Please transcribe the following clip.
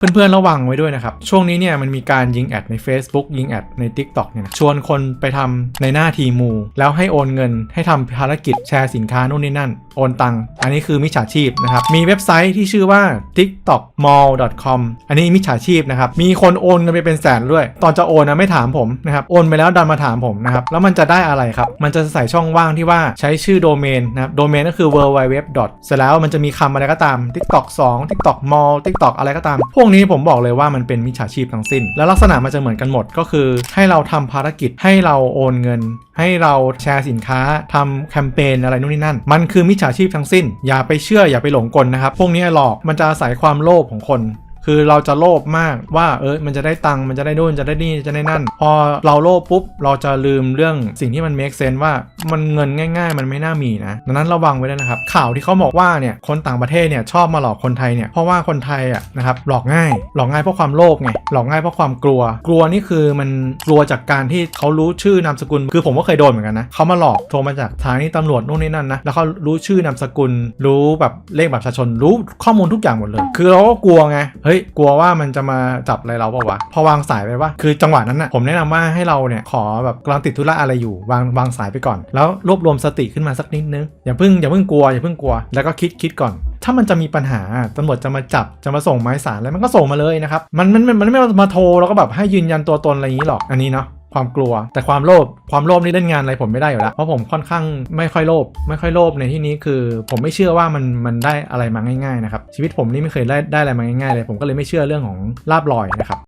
เพื่อนๆระวังไว้ด้วยนะครับ ช่วงนี้เนี่ยมันมีการยิงแอดใน Facebook ยิงแอดใน TikTok เนี่ยชวนคนไปทำในหน้าทีมู แล้วให้โอนเงินให้ทำภารกิจแชร์สินค้านู่นนี่นั่น โอนตัง อันนี้คือมิจฉาชีพนะครับ มีเว็บไซต์ที่ชื่อว่า tiktokmall.com อันนี้มิจฉาชีพนะครับ มีคนโอนเงินไปเป็นแสนด้วย ตอนจะโอนนะไม่ถามผมนะครับ โอนไปแล้วดันมาถามผมนะครับ แล้วมันจะได้อะไรครับ มันจะใส่ช่องว่างที่ว่าใช้ชื่อโดเมนนะครับ โดเมนก็คือ www. เสร็จแล้วมันจะมีคำอะไรก็ตาม tiktok 2 tiktok mall tiktok อะไรก็ตาม พวกนี้ผมบอกเลยว่ามันเป็นมิจฉาชีพทั้งสิ้น แล้วลักษณะมันจะเหมือนกันหมดก็คือ ให้เราทำภารกิจให้เราโอนเงิน ให้เราแชร์สินค้าทำแคมเปญอะไรนู่นนี่นั่น มันคือมิจฉาชีพทั้งสิ้น อย่าไปเชื่ออย่าไปหลงกลนะครับ พวกนี้หลอกมันจะอาศัยความโลภของคน คือเราจะโลภมากว่าเออมันจะได้ตังค์มันจะได้นู่นจะได้นี่จะได้นั่น พอเราโลภปุ๊บ เราจะลืมเรื่องสิ่งที่มัน make sense ว่ามันเงินง่าย ๆ มันไม่น่ามีนะดังนั้นระวังไว้ด้วยนะครับ ข่าวที่เขาบอกว่าเนี่ยคนต่างประเทศเนี่ยชอบมาหลอกคนไทยเนี่ยเพราะว่าคนไทยอะนะครับหลอกง่าย หลอกง่ายเพราะความโลภไงหลอกง่ายเพราะความกลัว กลัวนี่คือมันกลัวจากการที่เขารู้ชื่อนามสกุล คือผมก็เคยโดนเหมือนกันนะเขามาหลอกโทรมาจากทางนี้ตำรวจนู่นนี่นั่นนะแล้วเขารู้ชื่อนามสกุล รู้แบบเลขบัตรประชาชนรู้ข้อมูลทุกอย่างหมดเลย คือเราก็กลัวไงเฮ้ยกลัวว่ามันจะมาจับอะไรเราเปล่าวะพอวางสายไปว่าคือจังหวะนั้นน่ะผมแนะนำว่าให้เราเนี่ยขอแบบกำลังติดธุระอะไรอยู่วางวางสายไปก่อน แล้วรวบรวมสติขึ้นมาสักนิดนึงอย่าเพิ่งอย่าเพิ่งกลัวอย่าเพิ่งกลัวแล้วก็คิดคิดก่อนถ้ามันจะมีปัญหาตำรวจจะมาจับจะมาส่งหมายสารอะไรมันก็ส่งมาเลยนะครับมันมันมันมันไม่มาโทรแล้วก็แบบให้ยืนยันตัวตนอะไรอย่างนี้หรอกอันนี้เนาะ ความกลัว แต่ความโลภความโลภนี่เล่นงานอะไรผมไม่ได้อยู่แล้วเพราะผมค่อนข้างไม่ค่อยโลภไม่ค่อยโลภในที่นี้คือ ผมไม่เชื่อว่ามันมันได้อะไรมาง่ายๆนะครับชีวิตผมนี่ไม่เคยได้ได้อะไรมาง่ายๆเลย ผมก็เลยไม่เชื่อเรื่องของลาบลอยนะครับ